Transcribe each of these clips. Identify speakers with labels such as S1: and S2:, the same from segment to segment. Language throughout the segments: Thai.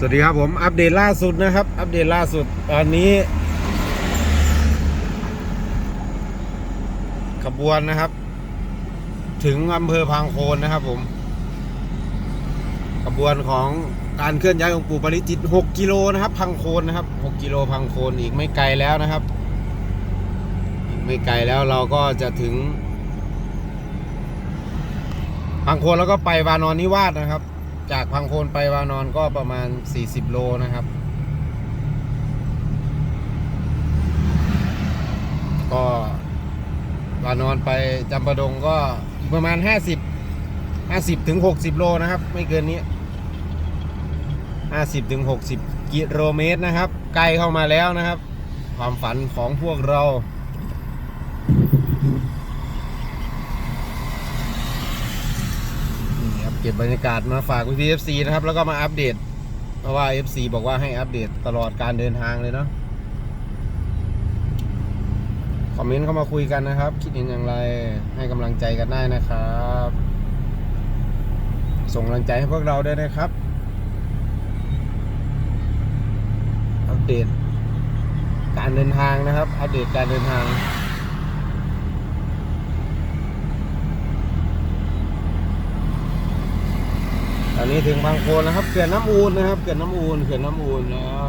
S1: สวัสดีครับผมอัปเดตล่าสุดนะครับ อัปเดตล่าสุดตอนนี้ ขบวนนะครับ ถึงอำเภอพังโคนนะครับผม ขบวนของการเคลื่อนย้ายองปู่ปริจิต6กิโลนะครับ พังโคนนะครับ6กิโลพังโคนอีกไม่ไกลแล้วนะครับ อีกไม่ไกลแล้วเราก็จะถึงพังโคนแล้วก็ไปวานอนนิวาสนะครับ จากพังโคนไปวานอนก็ประมาณ 40 โลนะครับ ก็วานอนไปจำปาดงก็อประมาณ 50 50ถึง60 โลนะครับ ไม่เกินนี้ 50ถึง60 กิโลเมตรนะครับ ใกล้เข้ามาแล้วนะครับ ความฝันของพวกเรา นี่ครับเก็บบรรยากาศมาฝากพี่พีเอฟซีนะครับ แล้วก็มาอัปเดต เพราะว่า FC บอกว่าให้อัปเดตตลอดการเดินทางเลยเนาะคอมเมนต์เข้ามาคุยกันนะครับ คิดเห็นอย่างไรให้กำลังใจกันได้นะครับ ส่งกำลังใจให้พวกเราด้วยนะครับ อัปเดตการเดินทางนะครับ อัปเดตการเดินทาง ตอนนี้ถึงบางโคนนะครับเขื่อนน้ำอูนนะครับเขื่อนน้ำอูนเขื่อนน้ำอูนแล้ว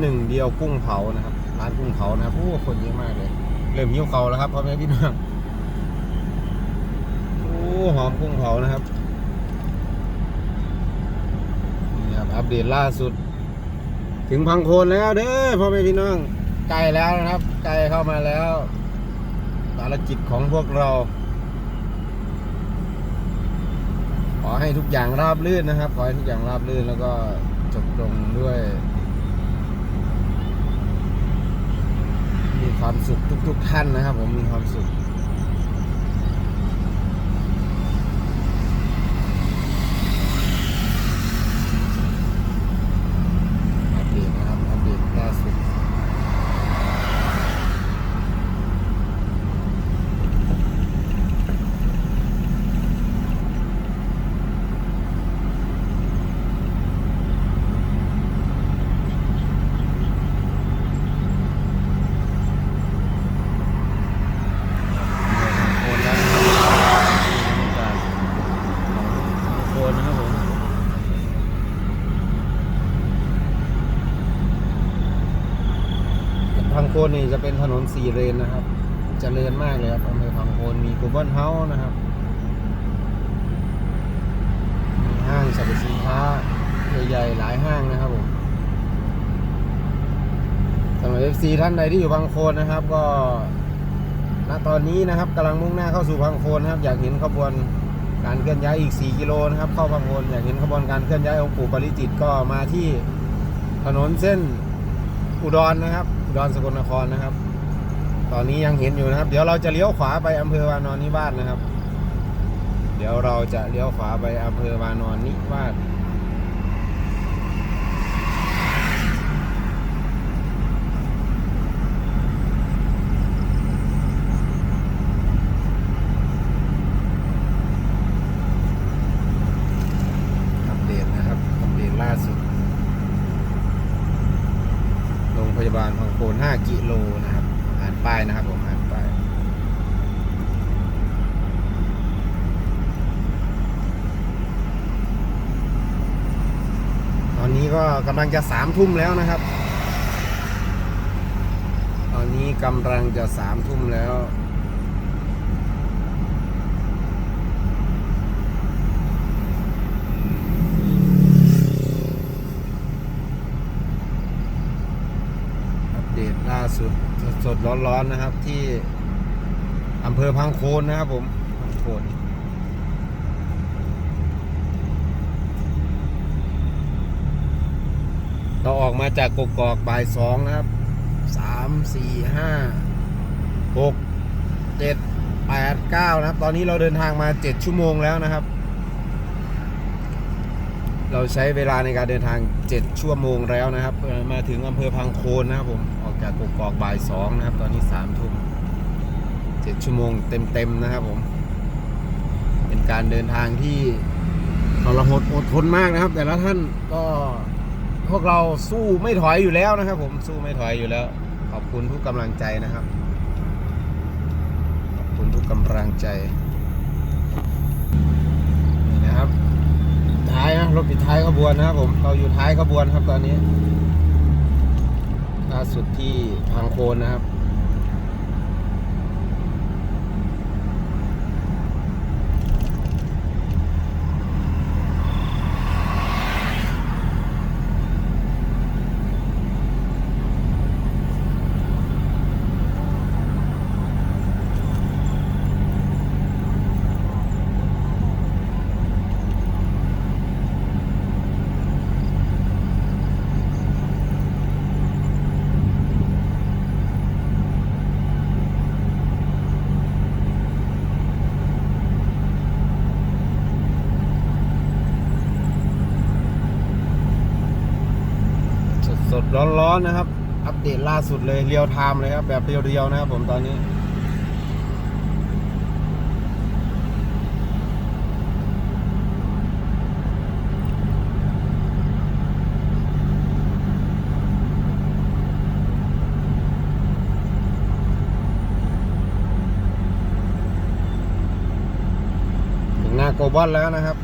S1: หนึ่งเดียวกุ้งเผานะครับร้านกุ้งเผานะครับโอ้คนเยอะมากเลย เริ่มหิวเขาแล้วครับพ่อแม่พี่น้องโอ้หอมกุ้งเผานะครับนี่ครับอัปเดตล่าสุด ถึงพังโคนแล้วเด้อพ่อแม่พี่น้องใกล้แล้วนะครับใกล้เข้ามาแล้วภารกิจของพวกเรา ขอให้ทุกอย่างราบรื่นนะครับ ขอให้ทุกอย่างราบรื่นแล้วก็จบลงด้วย มี ความสุขทุกๆท่านนะครับ ผมมีความสุข อัปเดตนะครับ อัปเดตล่าสุด โคนแล้วนะครับบรรยากาศของโคนนะครับผมพังโค นี่จะเป็นถนนสี่เลนนะครับเจริญมากเลยครับอำเภอพังโคนมีกูเบิลเฮาส์นะครับ มีห้างสรรพสินค้าใหญ่ๆหลายห้างนะครับผมสำหรับ FC ท่านใดที่อยู่พังโคนนะครับ ก็ณตอนนี้นะครับกำลังมุ่งหน้าเข้าสู่พังโคนนะครับ อยากเห็นขบวนการเคลื่อนย้ายอีก 4 กิโลนะครับ เข้าพังโคนอยากเห็นขบวนการเคลื่อนย้ายองค์ปู่ปาริจิตก็มาที่ถนนเส้นอุดรนะครับ อุดรสกลนครนะครับ ตอนนี้ยังเห็นอยู่นะครับ เดี๋ยวเราจะเลี้ยวขวาไปอำเภอวานอนนิวาสนะครับ เดี๋ยวเราจะเลี้ยวขวาไปอำเภอวานอนนิวาสอัปเดตนะครับอัปเดตล่าสุด โรงพยาบาลพังโคน5กิโลนะครับ อ่านป้ายนะครับผมอ่านป้าย ตอนนี้ ก็กำลังจะสามทุ่มแล้วนะครับ ตอนนี้กำลังจะสามทุ่มแล้วอัปเดตล่าสุดสดร้อนๆนะครับที่อำเภอพังโคนนะครับผมพังโคน เราออกมาจากกกอกบ่ายสองนะครับสามสี่ห้าหกเจ็ดแปดเก้านะครับ ตอนนี้เราเดินทางมาเจ็ดชั่วโมงแล้วนะครับ เราใช้เวลาในการเดินทาง7ชั่วโมงแล้วนะครับ มาถึงอำเภอพังโคนนะครับผมออกจากกกอกบ่ายสองนะครับ ตอนนี้สามทุ่มเจ็ดชั่วโมงเต็มๆนะครับผม เป็นการเดินทางที่ทรหดอดทนมากนะครับ แต่ละท่านก็ พวกเราสู้ไม่ถอยอยู่แล้วนะครับ ผมสู้ไม่ถอยอยู่แล้ว ขอบคุณทุกกำลังใจนะครับ ขอบคุณทุกกำลังใจนี่นะครับ ท้ายนะรถปิดท้ายขบวนนะครับผมเราอยู่ท้ายขบวนครับตอนนี้ล่าสุดที่พังโคนนะครับ สดสด ร้อนร้อนๆนะครับ อัปเดตล่าสุดเลยเรียวไทม์เลยครับ แบบเรียวๆนะครับผมตอนนี้ ถึงหน้าโกบอนแล้วนะครับ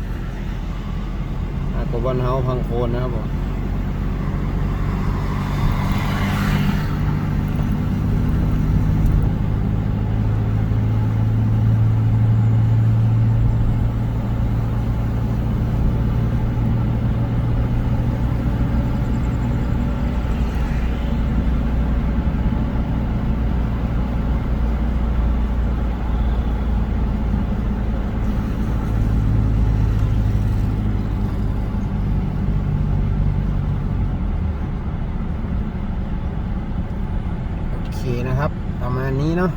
S1: หน้าโกบอนเฮาพังโคนนะครับผม โอเคนะครับ ประมา ณนี้เนาะ